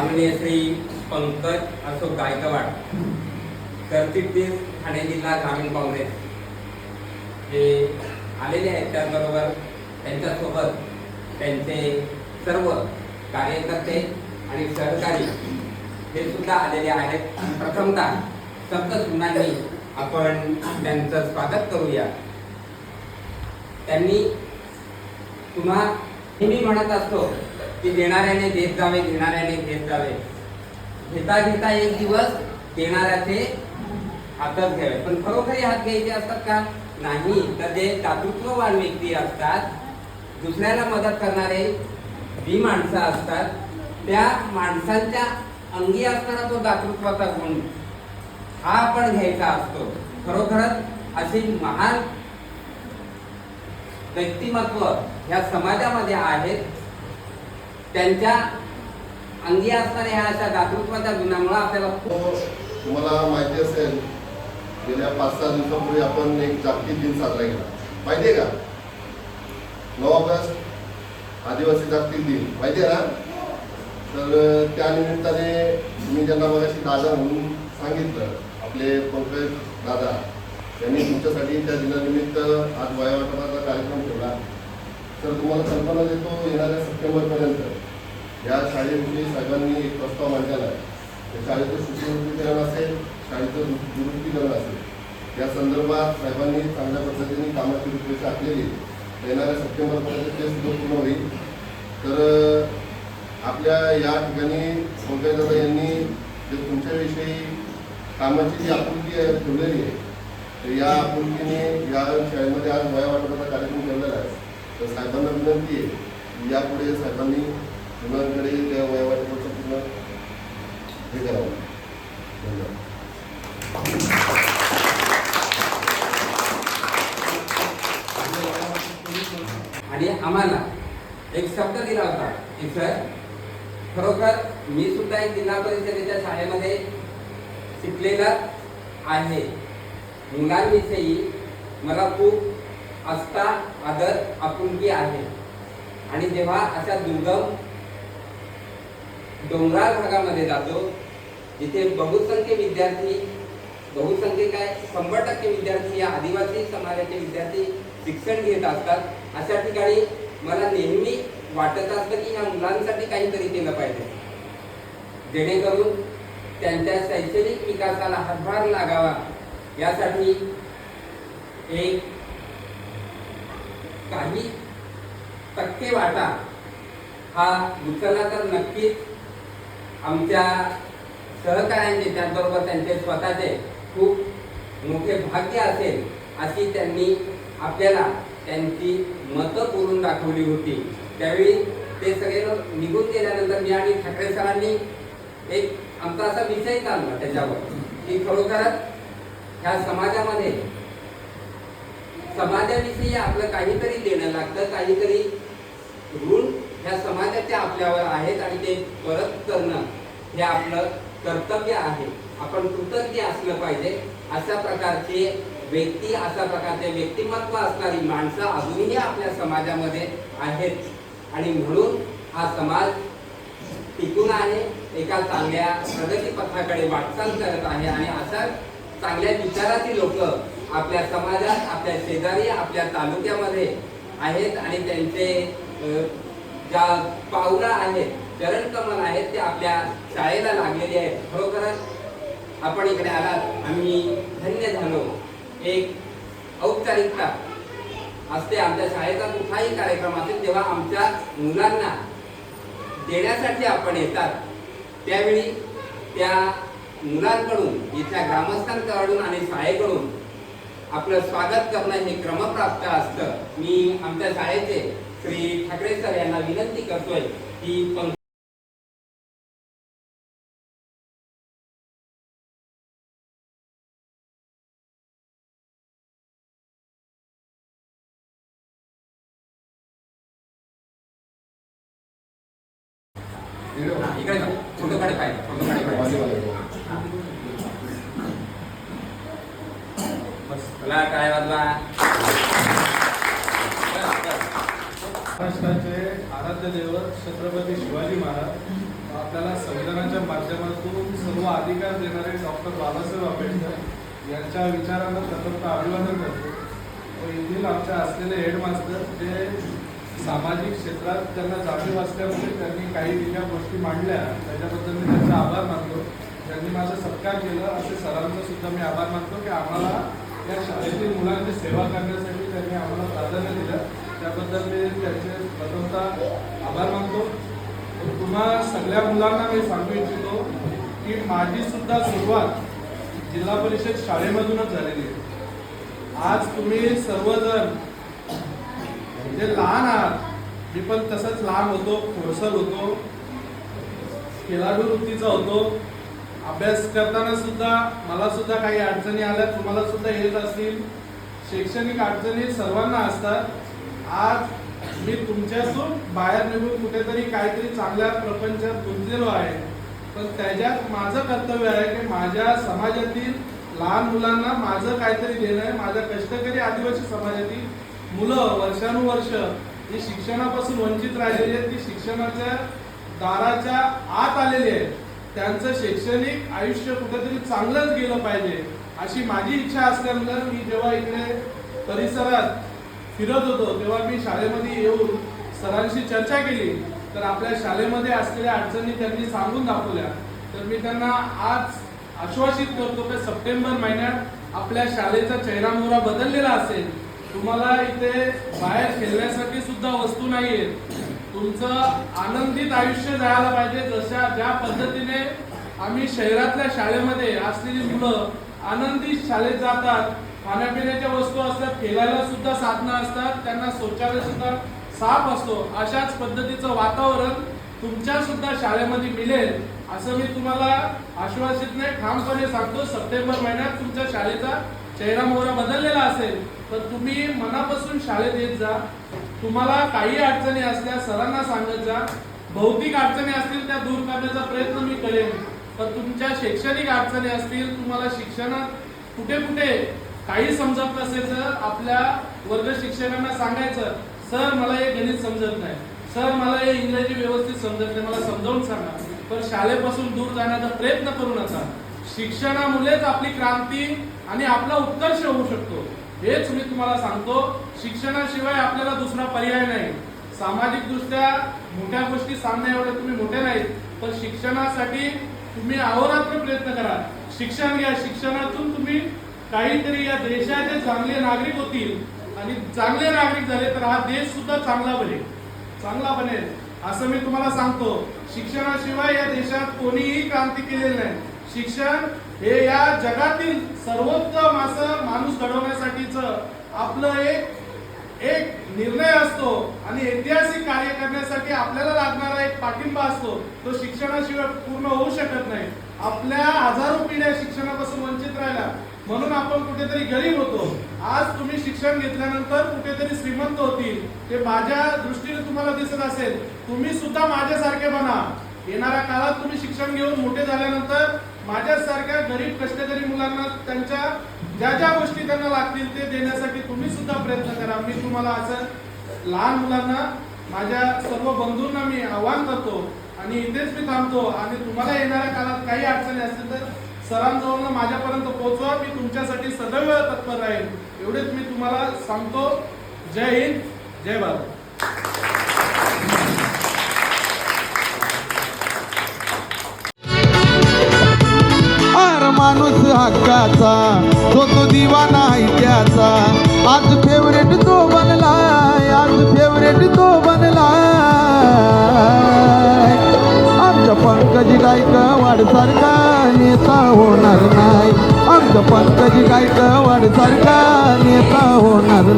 माननीय श्री पंकज अशोक गायकवाड सरचिटणीस ठाणे जिल्हा ग्रामीण काँग्रेस. जे आलेले आहेत त्याचबरोबर त्यांच्यासोबत त्यांचे सर्व कार्यकर्ते आणि सहकारी हे सुद्धा आलेले आहेत. प्रथमतः सप्तसुनांनी आपण त्यांचं स्वागत करूया. त्यांनी पुन्हा नेहमी म्हणत असतो की देणाऱ्याने देत जावे घेणाऱ्याने घेत जावे. घेता घेता एक दिवस देणाऱ्याचे हातच घ्यावे. पण खरोखरी हात घ्यायचे असतात का? नाही. तर जे दातृत्ववान व्यक्ती असतात दुसऱ्याला मदत करणारे जी माणसं असतात त्या माणसांच्या अंगी असताना तो दातृत्वाचा गुण हा आपण घ्यायचा असतो. खरोखरच अशी महान व्यक्तिमत्व ह्या समाजामध्ये आहेत. त्यांच्या अंगी असणाऱ्या ह्या अशा दातृत्वाच्या गुणामुळे आपल्याला हो, तुम्हाला माहिती असेल गेल्या पाच सहा दिवसापूर्वी आपण एक जागतिक दिन साजरा केला. माहिती आहे का? नऊ ऑगस्ट आदिवासी जागतिक दिन. माहिती आहे ना? तर त्यानिमित्ताने त्या निमित्ताने मी ज्यांना मगाशी दादा म्हणून सांगितलं आपले पंकज दादा त्यांनी तुमच्यासाठी त्या दिनानिमित्त आज वयावाटपाचा कार्यक्रम ठेवला. तर तुम्हाला कल्पना देतो येणाऱ्या सप्टेंबरपर्यंत. या शाळेविषयी साहेबांनी एक प्रस्ताव मांडलेला आहे. त्या शाळेचं सुशोभीकरण असेल शाळेचं दुरुस्तीकरण असेल. या संदर्भात साहेबांनी चांगल्या पद्धतीने कामाची रूपरेषा आखलेली येणाऱ्या सप्टेंबरपर्यंत ते सुद्धा पूर्ण होईल. तर आपल्या या ठिकाणी पंकजदादा यांनी जे तुमच्याविषयी कामाची जी आपुलकी आहे ठेवलेली आहे तर या आपुलकीने या शाळेमध्ये आज वया वाटपाचा कार्यक्रम ठेवलेला आहे. तर साहेबांना विनंती आहे यापुढे साहेबांनी मुलांकडे त्या वया वाटपाचं हे करावं. धन्यवाद. आणि आम्हाला एक शब्द दिला होता की सर खरोखर मी सुद्धा एक जिल्हा परिषदेच्या शाळेमध्ये शिकलेला आहे. मुलांविषयी मला खूप आस्था आदर आपुलकी आहे. आणि जेव्हा अशा दुर्गम डोंगराळ भागामध्ये जातो. जिथे बहुसंख्य विद्यार्थी बहुसंख्य काय शंभर टक्के विद्यार्थी या आदिवासी समाजाचे विद्यार्थी शिक्षण घेत असतात. अशा ठिकाणी मला नेहमी वाटत असतं की ह्या मुलांसाठी काहीतरी केलं पाहिजे. जेणेकरून त्यांच्या शैक्षणिक विकासाला हातभार लागावा. यासाठी एक काही टक्के वाटा हा उचलला तर नक्कीच आमच्या सहकाऱ्यांचे त्याचबरोबर त्यांचे स्वतःचे खूप मोठे भाग्य असेल अशी त्यांनी आपल्याला त्यांची मतं करून दाखवली होती. त्यावेळी ते सगळे लोक निघून गेल्यानंतर मी आणि ठाकरे सरांनी एक आमचा असा विषय चालला त्याच्यावर की खरोखरच ह्या समाजामध्ये समाजाविषयी आपलं काहीतरी देणं लागतं काहीतरी ऋण ह्या समाजाच्या आपल्यावर आहेत आणि ते परत करणं हे आपलं कर्तव्य आहे. आपण कृतज्ञ असलं पाहिजे. अशा प्रकारचे व्यक्ती अशा प्रकारचे व्यक्तिमत्व असणारी माणसं अजूनही आपल्या समाजामध्ये आहेत. आणि म्हणून हा समाज टिकून आहे एका चांगल्या प्रगतीपथाकडे वाटचाल करत आहे आणि अशा चांगल्या विचाराची लोक आपल्या समाजात आपल्या शेजारी आपल्या तालुक्यामध्ये आहेत आणि त्यांचे ज्या पाहुणा आहेत चरणकमल आहेत ते आपल्या शाळेला लागलेले आहेत. खरोखरच आपण इकडे आलात आम्ही धन्य झालो. एक औपचारिकता असते आमच्या शाळेचा कुठलाही कार्यक्रम असेल तेव्हा आमच्या मुलांना देण्यासाठी आपण येतात. त्यावेळी त्या मुलांकडून इथल्या ग्रामस्थांकडून आणि शाळेकडून आपलं स्वागत करणं हे क्रमप्राप्त असतं. मी आमच्या शाळेचे श्री ठाकरे सर यांना विनंती करतोय की पंक इकडे जा. पाहिजे पाहिजे बस. तुला काय वाजला महाराष्ट्राचे आराध्य दैवत छत्रपती शिवाजी महाराज आपल्याला संविधानाच्या माध्यमातून सर्व अधिकार देणारे डॉक्टर बाबासाहेब आंबेडकर यांच्या विचारांना प्रथमतः अभिवादन करतो. व येथील आमच्या असलेले हेडमास्टर ते सामाजिक क्षेत्रात त्यांना जाणीव असल्यामुळे त्यांनी काही दिल्या गोष्टी मांडल्या. त्याच्याबद्दल मी त्यांचा आभार मानतो. त्यांनी माझा सत्कार केला. असे सरांचा सुद्धा मी आभार मानतो की आम्हाला या शाळेतील मुलांची सेवा करण्यासाठी त्यांनी आम्हाला प्राधान्य दिलं. त्याबद्दल मी त्यांचे प्रथमता आभार मानतो. तुम्हा सगळ्या मुलांना मी सांगू इच्छितो की माझी सुद्धा सुरुवात जिल्हा परिषद शाळेमधूनच झालेली आहे. आज तुम्ही सर्वजण जे लहान आहात मी पण तसंच लहान होतो खोडसर होतो खेळाडू वृत्तीचा होतो. अभ्यास करताना सुद्धा मला सुद्धा काही अडचणी आल्या तुम्हाला सुद्धा येत असतील. शैक्षणिक अडचणी सर्वांना असतात. आज मी तुमच्यासून बाहेर निघून कुठेतरी काहीतरी चांगल्या प्रपंचात गुंतलेलो आहे. पण त्याच्यात माझं कर्तव्य आहे की माझ्या समाजातील लहान मुलांना माझं काहीतरी देणं आहे. माझ्या कष्टकरी आदिवासी समाजातील मुलं वर्षानुवर्ष जी शिक्षणापासून वंचित राहिलेली आहेत. ती शिक्षणाच्या दाराच्या आत आलेली आहेत. त्यांचं शैक्षणिक आयुष्य कुठेतरी चांगलंच गेलं पाहिजे अशी माझी इच्छा असल्यानंतर मी जेव्हा इकडे परिसरात फिरत होतो. तेव्हा मी शाळेमध्ये येऊन सरांशी चर्चा केली. तर आपल्या शाळेमध्ये असलेल्या अडचणी त्यांनी सांगून दाखवल्या. तर मी त्यांना आज आश्वासित करतो की सप्टेंबर महिन्यात आपल्या शाळेचा चेहरामोहरा बदललेला असेल. तुम्हाला इथे बाहेर खेळण्यासाठी सुद्धा वस्तू नाहीयेत तुमचं आनंदित आयुष्य जायला पाहिजे. जशा ज्या पद्धतीने आम्ही शहरातल्या शाळेमध्ये असलेली मुलं आनंदित शाळेत जातात खाण्यापिण्याच्या वस्तू असतात खेळायला सुद्धा साधनं असतात त्यांना शौचालय सुद्धा साफ असतो. अशाच पद्धतीचं वातावरण तुमच्या सुद्धा शाळेमध्ये मिळेल असं मी तुम्हाला आश्वासित नाही ठामपणे सांगतो. सप्टेंबर महिन्यात तुमच्या शाळेचा चेहरा मोहरा बदललेला असेल तर तुम्ही मनापासून शाळेत येत जा. तुम्हाला काही अडचणी असल्या सरांना सांगत जा. भौतिक अडचणी असतील त्या दूर करण्याचा प्रयत्न मी करेन. पण तुमच्या शैक्षणिक अडचणी असतील तुम्हाला शिक्षणात कुठे कुठे काही समजत नसेल तर आपल्या वर्ग शिक्षकांना सांगायचं सर मला हे गणित समजत नाही. सर मला हे इंग्रजी व्यवस्थित समजत नाही. मला समजावून सांगा. पण शाळेपासून दूर जाण्याचा प्रयत्न करू नका. शिक्षणामुळेच आपली क्रांती आणि आपला उत्कर्ष होऊ शकतो. हेच मी तुम्हाला सांगतो. शिक्षणाशिवाय आपल्याला दुसरा पर्याय नाही. सामाजिक दृष्ट्या मोठ्या गोष्टी सांगण्या एवढे तुम्ही मोठे नाहीत पण शिक्षणासाठी तुम्ही अहोरात्र प्रयत्न करा. शिक्षण घ्या. शिक्षणातून तुम्ही काहीतरी या देशाचे चांगले नागरिक होतील आणि चांगले नागरिक झाले तर हा देश सुद्धा चांगला बनेल. चांगला बनेल असं मी तुम्हाला सांगतो. शिक्षणाशिवाय या देशात कोणीही क्रांती केलेली नाही. शिक्षण हे या जगातील सर्वोत्तम असं माणूस घडवण्यासाठीच आपलं एक एक निर्णय असतो आणि ऐतिहासिक कार्य करण्यासाठी आपल्याला लागणारा एक पाठिंबा असतो. तो शिक्षणाशिवाय पूर्ण होऊ शकत नाही. आपल्या हजारो पिढ्या शिक्षणापासून वंचित राहिल्या. म्हणून आपण कुठेतरी गरीब होतो. आज तुम्ही शिक्षण घेतल्यानंतर कुठेतरी श्रीमंत होतील. ते माझ्या दृष्टीने तुम्हाला दिसत असेल. तुम्ही सुद्धा माझ्यासारखे बना. येणाऱ्या काळात तुम्ही शिक्षण घेऊन मोठे झाल्यानंतर माझ्यासारख्या गरीब कष्टकरी मुलांना त्यांच्या ज्या ज्या गोष्टी त्यांना लागतील ते देण्यासाठी तुम्ही सुद्धा प्रयत्न करा. मी तुम्हाला असं लहान मुलांना माझ्या सर्व बंधूंना मी आवाहन करतो आणि इथेच मी थांबतो. आणि तुम्हाला येणाऱ्या काळात काही अडचणी असतील तर सरांजवळ माझ्यापर्यंत पोहोचवा मी तुमच्यासाठी सदैव तत्पर राहील. एवढेच मी तुम्हाला सांगतो. जय हिंद जय भारत. माणूस हक्काचा तो तो दिवाना आहे त्याचा. आज फेवरेट तो बनला आज फेवरेट तो बनला आमचं पंकजी गायक वाढसारखा नेता होणार नाही. आमचं पंकजी गायक वाढसारखा नेता होणार